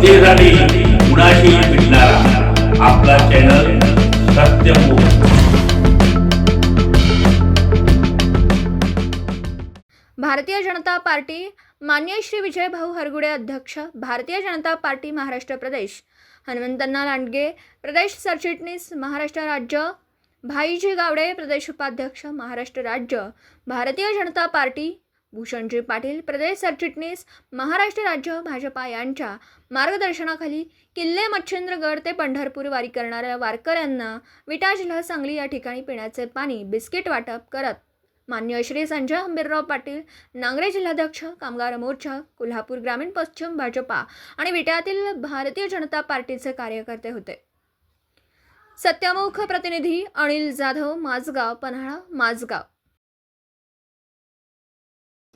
जनतेसाठी कुणाशी भेटणारा आपला चॅनल सत्यमुख भारतीय जनता पार्टी मान्य श्री विजय भाऊ हरगुडे अध्यक्ष भारतीय जनता पार्टी महाराष्ट्र प्रदेश हनुमंतन्ना लांडगे प्रदेश सरचिटणीस महाराष्ट्र राज्य भाईजी गावडे प्रदेश उपाध्यक्ष महाराष्ट्र राज्य भारतीय जनता पार्टी भूषणजी पाटील प्रदेश सरचिटणीस महाराष्ट्र राज्य भाजपा यांच्या मार्गदर्शनाखाली किल्ले मच्छिंद्रगड ते पंढरपूर वारी करणाऱ्या वारकऱ्यांना विटा जिल्हा सांगली या ठिकाणी पिण्याचे पाणी बिस्किट वाटप करत मान्य श्री संजय हंबीरराव पाटील नांगरे जिल्हाध्यक्ष कामगार मोर्चा कोल्हापूर ग्रामीण पश्चिम भाजपा आणि विट्यातील भारतीय जनता पार्टीचे कार्यकर्ते होते. सत्यमुख प्रतिनिधी अनिल जाधव माझगाव पन्हाळा माझगाव.